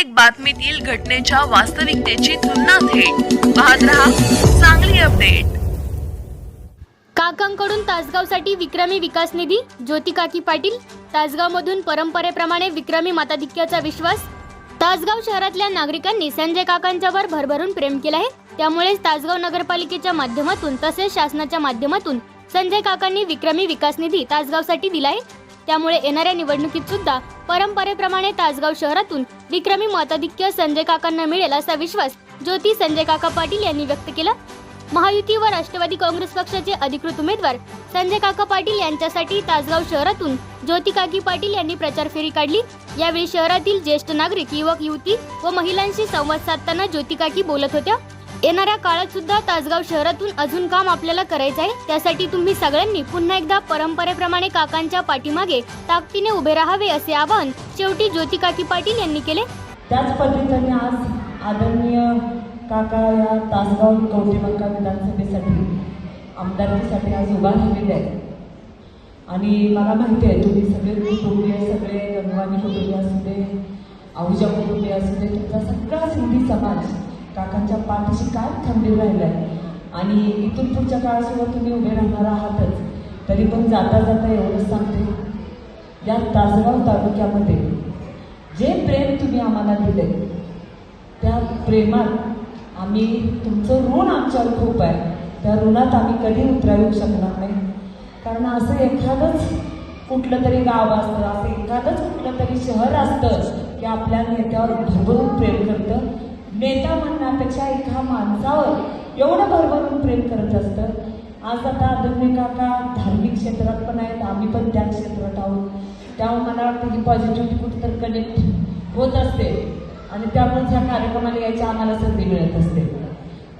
प्रत्येक बातमीतील घटनेच्या वास्तविकतेची तुलना थेट. पाहत रहा चांगली अपडेट. काकांकडून तासगावसाठी विक्रमी विकास निधी ज्योती काकी पाटील तासगावमधून परंपरेप्रमाणे विक्रमी मताधिक्याचा विश्वास. तासगाव शहरातल्या नागरिकांनी संजय काकांच्यावर भरभरून प्रेम केलं आहे. त्यामुळेच तासगाव नगरपालिकेच्या माध्यमातून तसेच शासनाच्या माध्यमातून संजय काकांनी विक्रमी विकास निधी तासगावसाठी दिला आहे. त्यामुळे येणाऱ्या निवडणुकीत सुद्धा परंपरेप्रमाणे तासगाव शहरातून विक्रमी मताधिक्य संजय काकांना मिळेल असा विश्वास ज्योती संजय काका पाटील यांनी व्यक्त केला. महायुती व राष्ट्रवादी काँग्रेस पक्षाचे अधिकृत उमेदवार संजय काका पाटील यांच्यासाठी तासगाव शहरातून ज्योती काकी पाटील यांनी प्रचार फेरी काढली. यावेळी शहरातील ज्येष्ठ नागरिक युवक युवती व महिलांशी संवाद साधताना ज्योती काकी बोलत होत्या. येणाऱ्या काळात सुद्धा तासगाव शहरातून अजून काम आपल्याला करायचं आहे. त्यासाठी तुम्ही सगळ्यांनी पुन्हा एकदा परंपरेप्रमाणे काकांच्या पाठीमागे ताकदीने उभे राहावे असे आवाहन शेवटी ज्योती काकी पाटील यांनी केले. त्याच पद्धतीने आज आदरणीय काका या तासगाव कवटेमंका विधानसभेसाठी आमदारकीसाठी आज उभा राहिलेले आहेत. आणि मला माहिती आहे तुम्ही सगळे कुटुंबीय सगळे गंगवानी कुटुंबीय असू दे आहुजा कुटुंबीय असू दे तुमचा सगळा सिंधी समाज काकांच्या पाठीशी काय खंबीर राहिला आहे आणि इथून पुढच्या काळासोबत तुम्ही उभे राहणार आहातच. तरी पण जाता जाता एवढंच सांगते. या तासगाव तालुक्यामध्ये जे प्रेम तुम्ही आम्हाला दिले त्या प्रेमात आम्ही तुमचं ऋण आमच्यावर खूप आहे. त्या ऋणात आम्ही कधी उतरावू शकणार नाही. कारण असं एखादंच कुठलं तरी गाव असतं असं एखादंच कुठलं तरी शहर असतं की आपल्या नेत्यावर भरभरून प्रेम करतं. नेता म्हणण्यापेक्षा एका माणसावर एवढं भरभरून प्रेम करत असतं आज आता आदरणीय काका धार्मिक क्षेत्रात पण आहेत आम्ही पण त्या क्षेत्रात आहोत. त्यामुळे मला वाटतं की पॉझिटिव्हिटी कुठेतरी कनेक्ट होत असते. आणि त्यामुळे ह्या कार्यक्रमाला यायची आम्हाला संधी मिळत असते.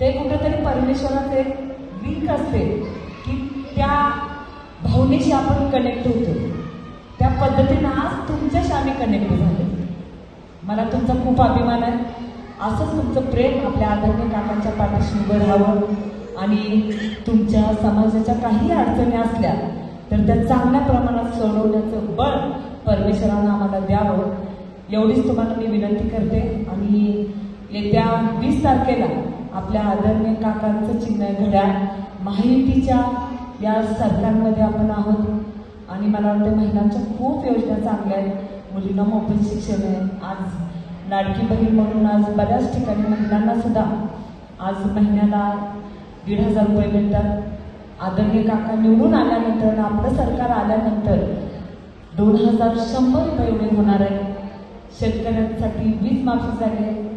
ते कुठेतरी परमेश्वराचं एक लिंक असते की त्या भावनेशी आपण कनेक्ट होतो. त्या पद्धतीनं आज तुमच्याशी आम्ही कनेक्ट झालो मला तुमचा खूप अभिमान आहे. असंच तुमचं प्रेम आपल्या आदरणीय काकांच्या पाठीशी उभं राहावं आणि तुमच्या समाजाच्या काही अडचणी असल्या तर त्या चांगल्या प्रमाणात सोडवण्याचं बळ परमेश्वरानं आम्हाला द्यावं. एवढीच तुम्हाला मी विनंती करते आणि येत्या वीस तारखेला आपल्या आदरणीय काकांचं चिन्ह घड्याळ माहितीच्या या सरकारमध्ये आपण आहोत. आणि मला वाटतं महिलांच्या खूप योजना चांगल्या आहेत. मुलींना मोफत शिक्षण आहे. आज लाडकी बहीण म्हणून आज बऱ्याच ठिकाणी महिलांना सुद्धा आज महिन्याला दीड हजार रुपये मिळतात. आदरणीय काका निवडून आल्यानंतर आणि आपलं सरकार आल्यानंतर दोन हजार शंभर रुपये एवढे होणार आहे शेतकऱ्यांसाठी वीज माफी झाली आहे.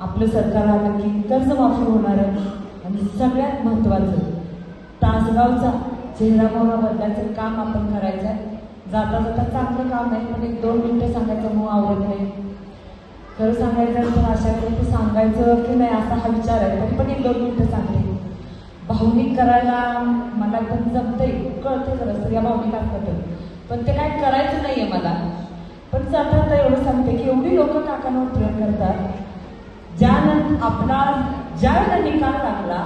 आपलं सरकार आलं की कर्जमाफी होणार आहे. आणि सगळ्यात महत्त्वाचं तासगावचा चेहरा मोहरा बदलायचं? काम आपण करायचं आहे. जाता जाता चांगलं काम आहे पण एक दोन मिनटं सांगायचं हो, मग आवडत खरं सांगायचं तर अशा वेळेला सांगायचं की नाही असा हा विचार आहे. तरी पण एक दोन मिनटं सांगते. भावनिक करायला मला पण जमतंय. कळतं खरं या भावनिक असतात पण ते काय करायचं नाहीये मला. पण जाता जाता एवढं सांगते की एवढी लोक काकांवर प्रेम करतात. ज्यानंतर आपला ज्या वेळेला निकाल लागला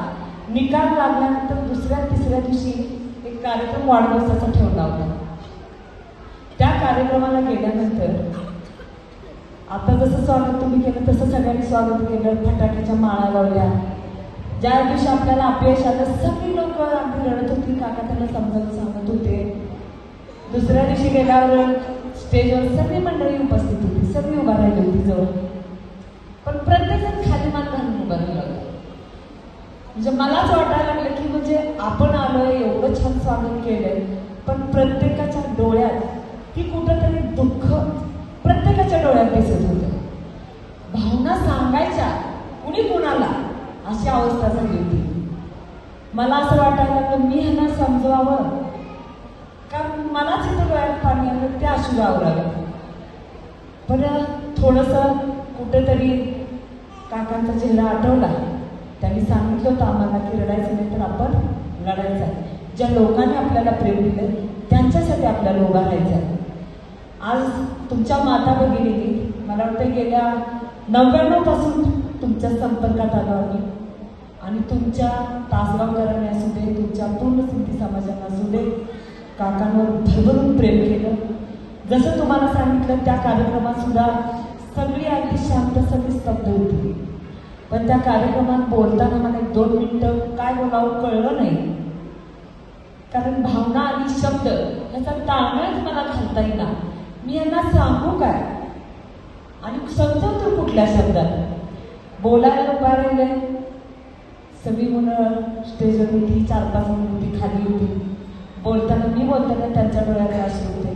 निकाल लागल्यानंतर दुसऱ्या तिसऱ्या दिवशी एक कार्यक्रम वाढदिवसाचा ठेवला होता त्या कार्यक्रमाला गेल्यानंतर आता जसं स्वागत तुम्ही केलं तसं सगळ्यांनी स्वागत केलं फटाक्याच्या माळा लावल्या. ज्या दिवशी आपल्याला अपयश आलं सगळी लोक आम्ही रडत होती काका त्यांना समजावून सांगत होते. दुसऱ्या दिवशी गेल्यावर स्टेजवर सगळी मंडळी उपस्थित होती सगळी उभा राहिली होती जवळ. पण प्रत्येकजण खाली मान घालून उभा राहिला म्हणजे मलाच वाटायला लागलं की म्हणजे आपण आलोय एवढं छान स्वागत केलंय पण प्रत्येकाच्या डोळ्यात की कुठंतरी दुःख डोळ्यात दिसत होत. भावना सांगायच्या कुणी कुणाला अशी अवस्था झाली होती. मला असं वाटायला लागलं मी ह्यांना समजवावं? कारण मलाच इथं डोळ्यात पाणी आलं ते अशुभ लागलं पण थोडंसं कुठेतरी काकांचा चेहरा आठवला. त्यांनी सांगितलं होतं आम्हाला की रडायचं नाही तर आपण लढायचं आहे. ज्या लोकांनी आपल्याला प्रेम दिलं त्यांच्यासाठी आपल्याला उभा राहायचं आहे. आज तुमच्या माता भगिनीने मला वाटतं गेल्या नव्याण्णवपासून तुमच्या संपर्कात आलो आम्ही आणि तुमच्या तासगावकरांनी असू दे तुमच्या पूर्ण सिंधी समाजाला असू दे काकांवर भरभरून प्रेम केलं. जसं तुम्हाला सांगितलं त्या कार्यक्रमात सुद्धा सगळी अगदी शांत सगळी स्तब्ध होती. पण त्या कार्यक्रमात बोलताना मला एक दोन मिनटं काय बोलावं कळलं नाही. कारण भावना आणि शब्द याचा ताळमेळच मला घालता येणार मी यांना सांगू काय? आणि समजवतो कुठल्या शब्दात. बोलायला उभा राहिले सगळी मुलं स्टेजवर होती चार पाच मुलं होती खाली होती बोलताना मी बोलताना त्यांच्या डोळ्यात असे होते